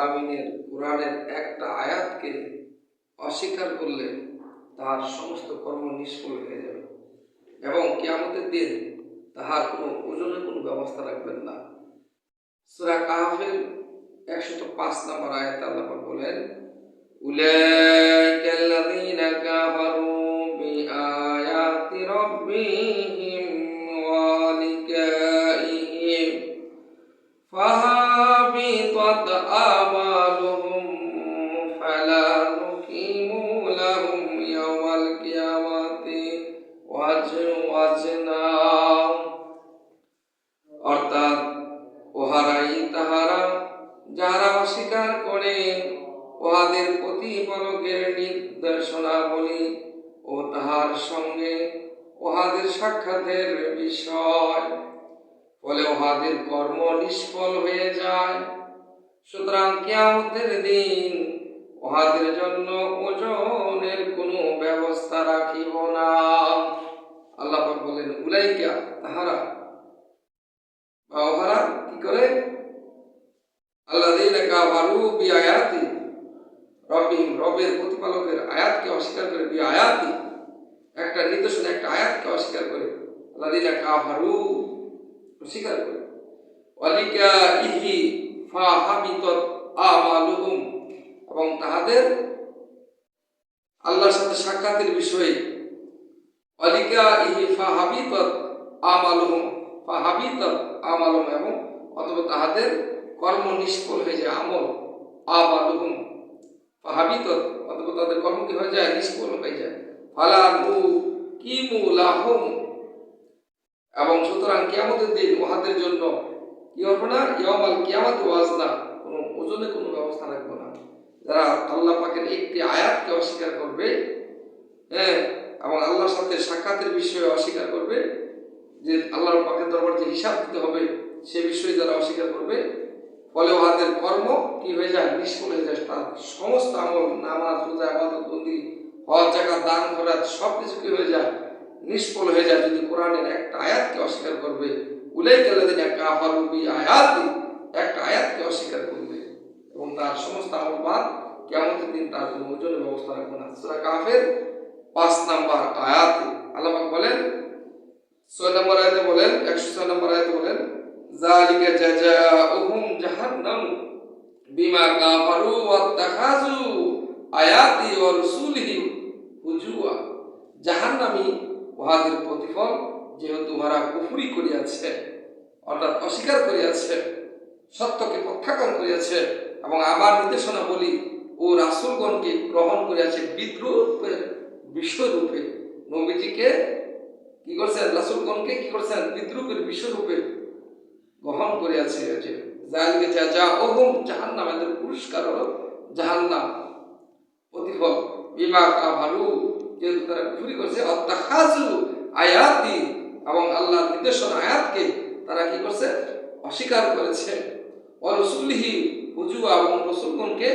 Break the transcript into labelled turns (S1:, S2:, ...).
S1: আমিনের কোরআনের একটা আয়াতকে অস্বীকার করলে তাহার সমস্ত কর্ম নিষ্ফল হয়ে যাবে। এবং কেয়ামতের দিন তাহার কোনো ওজনের কোনো ব্যবস্থা রাখবেন না। সুরা কাহাফের একশত পাঁচ নম্বর আয়াত আল্লাহ বলেন উলে করে উহাদের প্রতিপালকের নির্দেশনাবলী ও তাহার সঙ্গে উহাদের সাক্ষাতের বিষয়। ফলে উহাদের কর্ম নিষ্ফল হয়ে যায়। সুতরাং কিয়ামতের দিন উহাদের জন্য ওজনের কোনো ব্যবস্থা রাখিব না। আল্লাহ বলেন, উলাইকা তাহারা বা ওহারা কি করে আল্লাযীনা কাফারু বিআয়াতি। রব্বিহিম, রবের প্রতিপালকের আয়াতকে অস্বীকার করে, বিআয়াতি। একটা নির্দেশনা, একটা আয়াতকে অস্বীকার করে। আল্লাযীনা কাফারু অস্বীকার করে। ওয়ালিকা ইহি ফাহাবিতত আমালুহুম। এবং তাহাদের আল্লাহর সাথে সাক্ষাতের বিষয়ে অলিকা ইহি ফাহাবিতত আমালুহুম ফাহাবিতত আমালুহুম এবং অথবা তাহাদের কর্ম নিষ্ফল হয়ে যায়, আমল আমালুহুম ফাহাবিতত অথবা তাদের কর্ম কি হয়ে যায়? নিষ্ফল হয়ে যায়। ফালা নু কিমু লাহুম। এবং সুতরাং কিয়ামতের দিন উহাদের জন্য কি হবে না? ইয়ামাল কিয়ামত ওয়াজনা। কোনো ওজনে কোনো ব্যবস্থা রাখব না। যারা আল্লাহ পাকের একটি আয়াতকে অস্বীকার করবে হ্যাঁ এবং আল্লাহর সাথে সাক্ষাতের বিষয়ে অস্বীকার করবে, যে আল্লাহর পাকের দরবার যে হিসাব দিতে হবে, সে বিষয়ে যারা অস্বীকার করবে ফলে উহাদের কর্ম কি হয়ে যায়? নিষ্ফল হয়ে যায়। তার সমস্ত আমল, নামাজ, রোজা, আবাদত, বন্দি, হজ জাকাত দান খরাত সব কিছু কি হয়ে যায়। নিষ্ফল হয়ে যায়। যদি কোরআনের একটা আয়াতকে অস্বীকার করবে উলাই কালাদিন কাফারু বি আয়াতি একটা আয়াতকে অস্বীকার করবে। এবং তার সমস্ত আমল বাদ কেমন দিন তার জন্য ওজনের ব্যবস্থা রাখবে না। সুরা কাফের পাঁচ নাম্বার আয়াতে। আল্লাহ বলেন, ছয় নম্বর আয়াতে বলেন, একশো ছয় নম্বর আয়াতে বলেন জালিকা জাজাউহুম জাহান্নাম বিমা কাফারু ওয়াত্তাখাযু আয়াতি ওয়া রাসূলিহি হুজুয়া জাহান্নামী উহাদের প্রতিফল যেহেতু উহারা কুফুরি করিয়াছে, অর্থাৎ অস্বীকার করিয়াছে, সত্যকে প্রত্যাখ্যান করিয়াছে এবং আমার নির্দেশনা বলি ও রাসূলগণকে গ্রহণ করিয়াছে বিদ্রোহের বিশ্বরূপে। নবীজিকে কি করছেন? রাসূলগণকে কি করছেন? বিদ্রুপের বিশ্বরূপে করিয়াছে যে জালিকে যা ওহম জাহান্নাম, এদের পুরস্কার হলো জাহান্নাম, প্রতিফল। বিমা কাভারু যেহেতু তারা ঘুরি করছে, অত্যাখাজু আয়াতি, এবং আল্লাহর নির্দেশন আয়াতকে তারা কি করছে? অস্বীকার করেছে। অরসুলহি রসুলহি হুজুয়া, এবং রসুলগণকে